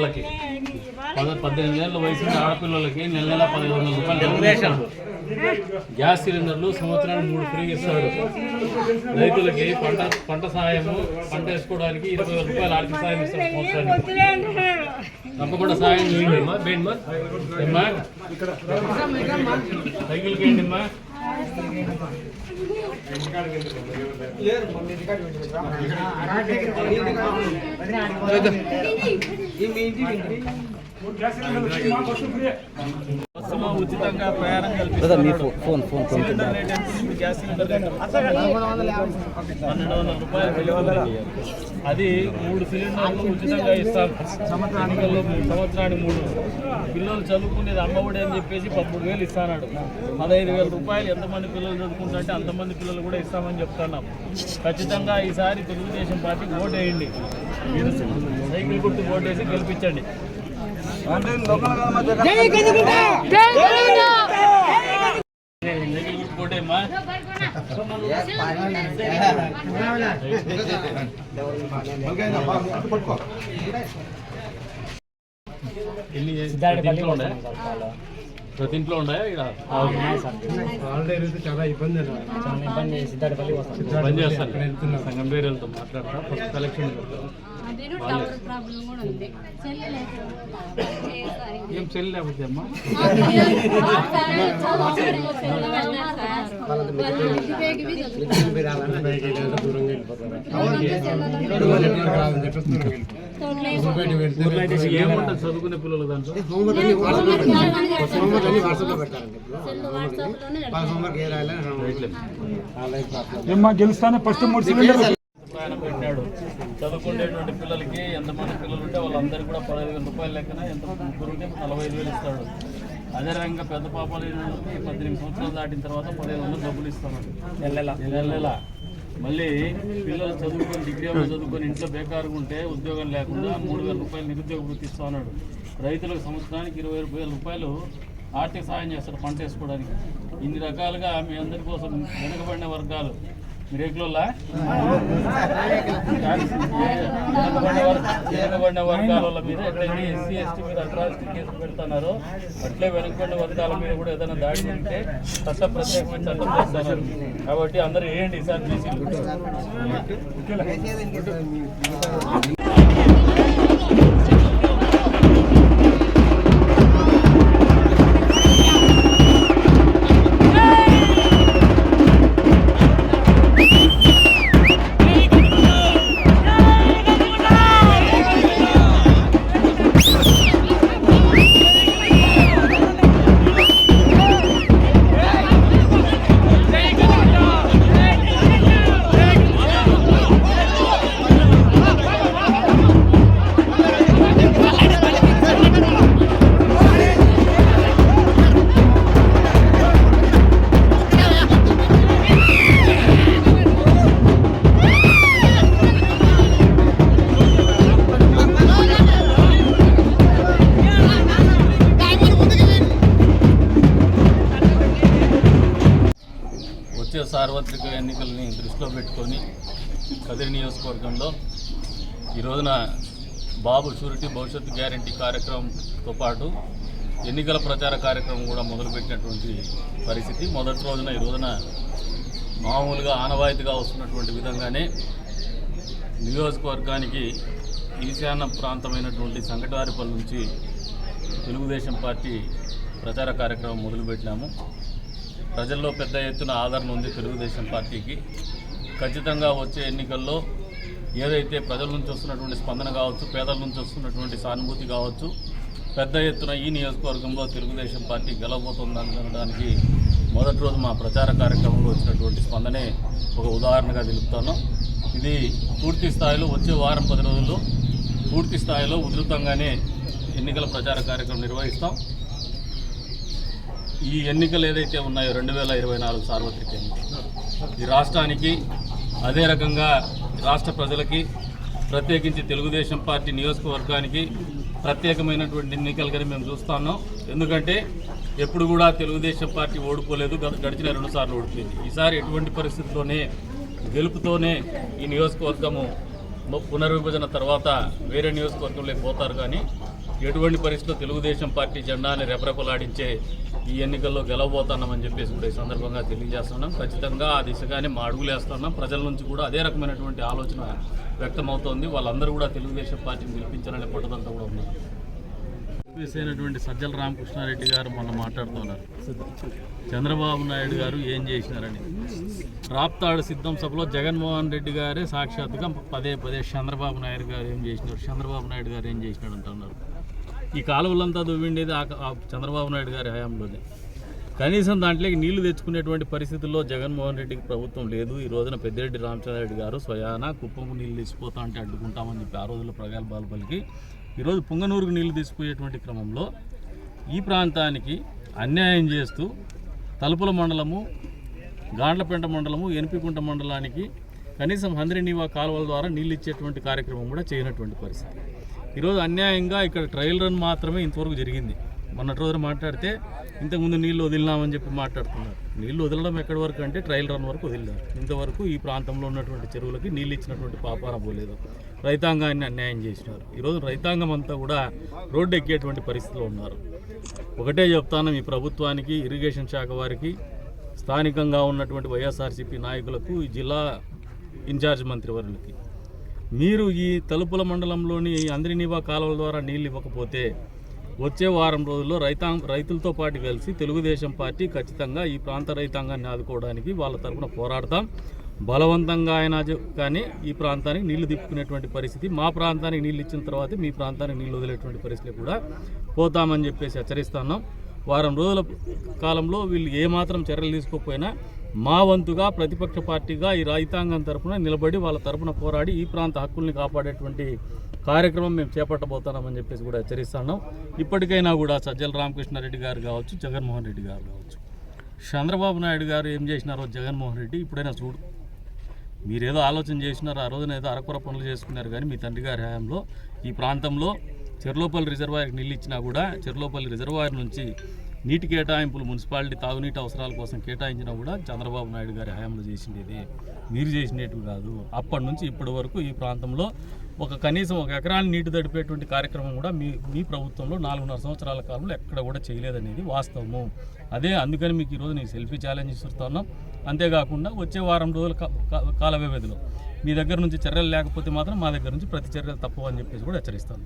ఆడవాళ్ళకి పద పద్దెనిమిది ఏళ్ళ వయసు ఆడపిల్లలకి నెల నెల పదిహేను వందల రూపాయలు. గ్యాస్ సిలిండర్లు సంవత్సరానికి మూడు ఫ్రీ ఇస్తాడు రైతులకి పంట పంట సహాయము పంట వేసుకోవడానికి ఇరవై వేల రూపాయలు ఆర్థిక సహాయం ఇస్తాడు సంవత్సరానికి. తప్పకుండా సహాయం చేయండి అమ్మా. బేండి అమ్మా. సైకిల్కి ఏంటి అమ్మా? లేదు బస్సులో ఉచితంగా ప్రయాణం కల్పిస్తున్నారు ఫోన్ ఫోన్ సిలిండర్ రేట్ ఎంత గ్యాస్ సిలిండర్ రేట్ పన్నెండు వందల రూపాయలు అది మూడు సిలిండర్లు ఉచితంగా ఇస్తాం ఎన్నికల్లో మూడు సంవత్సరానికి మూడు. పిల్లలు చదువుకునేది అమ్మఒడి అని చెప్పేసి పదమూడు వేలు ఇస్తానాడు. పదహైదు వేల రూపాయలు ఎంతమంది పిల్లలు చదువుకుంటుంటే అంతమంది పిల్లలు కూడా ఇస్తామని చెప్తున్నాం. ఖచ్చితంగా ఈసారి తెలుగుదేశం పార్టీ ఓటు వేయండి మీరు సైకిల్ గుర్తు ఓటేసి గెలిపించండి సైకిల్ గుర్తు ఓటేమ్మా ఎన్ని ప్రతి ఇంట్లో ఇక్కడ చాలా ఇబ్బంది చాలా ఇబ్బంది. చేస్తాను. సంఘం పేరు వెళ్తాం. మాట్లాడతా. ఫస్ట్ కలెక్షన్ అదేను టవర్ ప్రాబ్లం కూడా ఉంది సెల్ లేదు ఏం సెల్ లేకపోతే అమ్మా ఏముంటుంది చదువుకునే పిల్లలు దాంట్లో ఏమ్మా గెలుస్తానే ఫస్ట్ మూడు సిలిండర్లు ఆయన పెట్టాడు చదువుకునేటువంటి పిల్లలకి ఎంతమంది పిల్లలు ఉంటే వాళ్ళందరికీ కూడా పదహైదు వేల రూపాయల లెక్కన ఎంత ముగ్గురు ఉంటే నలభై ఐదు వేలు ఇస్తాడు. అదే రకంగా పెద్ద పాపాలు అయినటువంటి పద్దెనిమిది సంవత్సరాలు దాటిన తర్వాత పదిహేను వందలు డబ్బులు ఇస్తాడు. నెల నెల. మళ్ళీ పిల్లలు చదువుకొని డిగ్రీ వాళ్ళు చదువుకొని ఇంట్లో బేకారుగా ఉంటే ఉద్యోగం లేకుండా మూడు వేల రూపాయలు నిరుద్యోగ వృత్తి ఇస్తా ఉన్నాడు రైతులకు సంవత్సరానికి ఇరవై వేల రూపాయలు ఆర్థిక సాయం చేస్తాడు పంట వేసుకోవడానికి. ఇన్ని రకాలుగా మీ అందరి కోసం వెనుకబడిన వర్గాలు. వెనుకబడిన వర్గాల మీద ఎట్లయితే ఎస్సీ ఎస్టీ మీద అట్రాసిటీ కేసు పెడుతున్నారు. అట్లే వెనుకబడిన వర్గాల మీద కూడా ఏదైనా దాడి జరిగితే చట్ట ప్రత్యేకమైన చట్టం చేస్తున్నారు. కాబట్టి అందరూ వేయండి ఈసారి బీసీ సార్వత్రిక ఎన్నికల్ని దృష్టిలో పెట్టుకొని కదిరి నియోజకవర్గంలో ఈ రోజున బాబు షూరిటీ భవిష్యత్తు గ్యారంటీ కార్యక్రమంతో పాటు ఎన్నికల ప్రచార కార్యక్రమం కూడా మొదలుపెట్టినటువంటి పరిస్థితి. మొదటి రోజున ఈ రోజున మామూలుగా ఆనవాయితీగా వస్తున్నటువంటి విధంగానే నియోజకవర్గానికి ఈశాన్య ప్రాంతమైనటువంటి సంకటవారిపల్లి నుంచి తెలుగుదేశం పార్టీ ప్రచార కార్యక్రమం మొదలుపెట్టినాము. ప్రజల్లో పెద్ద ఎత్తున ఆదరణ ఉంది తెలుగుదేశం పార్టీకి. ఖచ్చితంగా వచ్చే ఎన్నికల్లో ఏదైతే ప్రజల నుంచి వస్తున్నటువంటి స్పందన కావచ్చు పేదల నుంచి వస్తున్నటువంటి సానుభూతి కావచ్చు పెద్ద ఎత్తున ఈ నియోజకవర్గంలో తెలుగుదేశం పార్టీ గెలవబోతుందనడానికి మొదటి రోజు మా ప్రచార కార్యక్రమంలో వచ్చినటువంటి స్పందనే ఒక ఉదాహరణగా తెలుపుతాను. ఇది పూర్తి స్థాయిలో వచ్చే వారం పది రోజుల్లో పూర్తి స్థాయిలో ఉధృతంగానే ఎన్నికల ప్రచార కార్యక్రమం నిర్వహిస్తాం. ఈ ఎన్నికలు ఏదైతే ఉన్నాయో రెండు వేల ఇరవై నాలుగు సార్వత్రిక ఎన్నికలు ఈ రాష్ట్రానికి అదే రకంగా రాష్ట్ర ప్రజలకి ప్రత్యేకించి తెలుగుదేశం పార్టీ నియోజకవర్గానికి ప్రత్యేకమైనటువంటి ఎన్నికలుగానే మేము చూస్తాను ఎందుకంటే ఎప్పుడు కూడా తెలుగుదేశం పార్టీ ఓడిపోలేదు గత- గడిచిన రెండు సార్లు ఓడిపోయింది. ఈసారి ఎటువంటి పరిస్థితుల్లోనే గెలుపుతోనే ఈ నియోజకవర్గము పునర్విభజన తర్వాత వేరే నియోజకవర్గంలోకి పోతారు కానీ ఎటువంటి పరిస్థితుల్లో తెలుగుదేశం పార్టీ జెండాని రెపరెపలాడించే ఈ ఎన్నికల్లో గెలవబోతున్నామని చెప్పేసి కూడా ఈ సందర్భంగా తెలియజేస్తున్నాం. ఖచ్చితంగా ఆ దిశగానే మా అడుగులు వేస్తున్నాం. ప్రజల నుంచి కూడా అదే రకమైనటువంటి ఆలోచన వ్యక్తమవుతోంది. వాళ్ళందరూ కూడా తెలుగుదేశం పార్టీని గెలిపించాలనే పట్టుదలతో కూడా ఉన్నారు. ఎంపీసీ అయినటువంటి సజ్జల రామకృష్ణారెడ్డి గారు మొన్న మాట్లాడుతున్నారు. చంద్రబాబు నాయుడు గారు ఏం చేసినారని. రాప్తాడు సిద్ధం సభలో జగన్మోహన్ రెడ్డి గారే సాక్షాత్తుగా పదే పదే చంద్రబాబు నాయుడు గారు ఏం చేసినారు? చంద్రబాబు నాయుడు గారు ఏం చేసినాడు అంటున్నారు? ఈ కాలువలంతా దువ్విండేది ఆ చంద్రబాబు నాయుడు గారి హయాంలోనే. కనీసం దాంట్లోకి నీళ్ళు తెచ్చుకునేటువంటి పరిస్థితుల్లో జగన్మోహన్ రెడ్డికి ప్రభుత్వం లేదు. ఈ రోజున పెద్దిరెడ్డి రామచంద్రరెడ్డి గారు స్వయాన కుప్పము నీళ్ళు తెచ్చిపోతా అంటే అడ్డుకుంటామని చెప్పి ఆ రోజుల్లో ప్రగల్భాలు పలికి ఈరోజు పుంగనూరుకు నీళ్ళు తీసుకుపోయేటువంటి క్రమంలో ఈ ప్రాంతానికి అన్యాయం చేస్తూ తలుపుల మండలము గాండ్లపేంట మండలము ఎనిపికుంట మండలానికి కనీసం హంద్రినీవా కాలువల ద్వారా నీళ్ళు ఇచ్చేటువంటి కార్యక్రమం కూడా చేయనటువంటి పరిస్థితి. ఈరోజు అన్యాయంగా ఇక్కడ ట్రయల్ రన్ మాత్రమే ఇంతవరకు జరిగింది. మొన్నటి రోజున మాట్లాడితే ఇంతకుముందు నీళ్ళు వదిలినామని చెప్పి మాట్లాడుతున్నారు. నీళ్ళు వదలడం ఎక్కడి వరకు అంటే ట్రయల్ రన్ వరకు వదిలినారు. ఇంతవరకు ఈ ప్రాంతంలో ఉన్నటువంటి చెరువులకి నీళ్ళు ఇచ్చినటువంటి పాపాన పోలేదు. రైతాంగాన్ని అన్యాయం చేసినారు. ఈరోజు రైతాంగం అంతా కూడా రోడ్డు ఎక్కేటువంటి పరిస్థితిలో ఉన్నారు. ఒకటే చెప్తాను ఈ ప్రభుత్వానికి ఇరిగేషన్ శాఖ వారికి స్థానికంగా ఉన్నటువంటి వైఎస్ఆర్సీపీ నాయకులకు ఈ జిల్లా ఇన్ఛార్జ్ మంత్రివర్యులకి మీరు ఈ తలుపుల మండలంలోని ఈ అందరినీవా కాలువల ద్వారా నీళ్ళు ఇవ్వకపోతే వచ్చే వారం రోజుల్లో రైతాం రైతులతో పాటు కలిసి తెలుగుదేశం పార్టీ ఖచ్చితంగా ఈ ప్రాంత రైతాంగాన్ని ఆదుకోవడానికి వాళ్ళ తరఫున పోరాడతాం. బలవంతంగా అయినా కానీ ఈ ప్రాంతానికి నీళ్ళు తిప్పుకునేటువంటి పరిస్థితి మా ప్రాంతానికి నీళ్ళు ఇచ్చిన తర్వాత మీ ప్రాంతానికి నీళ్ళు వదిలేటువంటి పరిస్థితి కూడా పోతామని చెప్పేసి హెచ్చరిస్తున్నాం వారం రోజుల కాలంలో వీళ్ళు ఏమాత్రం చర్యలు తీసుకోకపోయినా మా వంతుగా ప్రతిపక్ష పార్టీగా ఈ రైతాంగం తరపున నిలబడి వాళ్ళ తరఫున పోరాడి ఈ ప్రాంత హక్కుల్ని కాపాడేటువంటి కార్యక్రమం మేము చేపట్టబోతున్నామని చెప్పేసి కూడా హెచ్చరిస్తున్నాం ఇప్పటికైనా కూడా సజ్జల రామకృష్ణారెడ్డి గారు కావచ్చు జగన్మోహన్ రెడ్డి గారు కావచ్చు. చంద్రబాబు నాయుడు గారు ఏం చేసినారో జగన్మోహన్ రెడ్డి ఇప్పుడైనా చూడు. మీరేదో ఆలోచన చేసినారు ఆ రోజున ఏదో అరకొర పనులు చేసుకున్నారు కానీ మీ తండ్రి గారి హయాంలో ఈ ప్రాంతంలో చెర్లోపల్లి రిజర్వాయర్కి నీళ్ళు ఇచ్చినా కూడా చెర్లోపల్లి రిజర్వాయర్ నుంచి నీటి కేటాయింపులు మున్సిపాలిటీ తాగునీటి అవసరాల కోసం కేటాయించినా కూడా చంద్రబాబు నాయుడు గారి హయాంలో చేసిండేది మీరు చేసినట్టు కాదు. అప్పటి నుంచి ఇప్పటి వరకు ఈ ప్రాంతంలో ఒక కనీసం ఒక ఎకరాన్ని నీటి తడిపేటువంటి కార్యక్రమం కూడా మీ మీ ప్రభుత్వంలో నాలుగున్నర సంవత్సరాల కాలంలో ఎక్కడ కూడా చేయలేదనేది వాస్తవము. అదే అందుకని మీకు ఈరోజు నేను సెల్ఫీ ఛాలెంజ్ ఇస్తున్నాం అంతేకాకుండా వచ్చే వారం రోజుల కాల వ్యవధిలో మీ దగ్గర నుంచి చర్యలు లేకపోతే మాత్రం మా దగ్గర నుంచి ప్రతి చర్యలు తప్పవని అని చెప్పేసి కూడా హెచ్చరిస్తాను.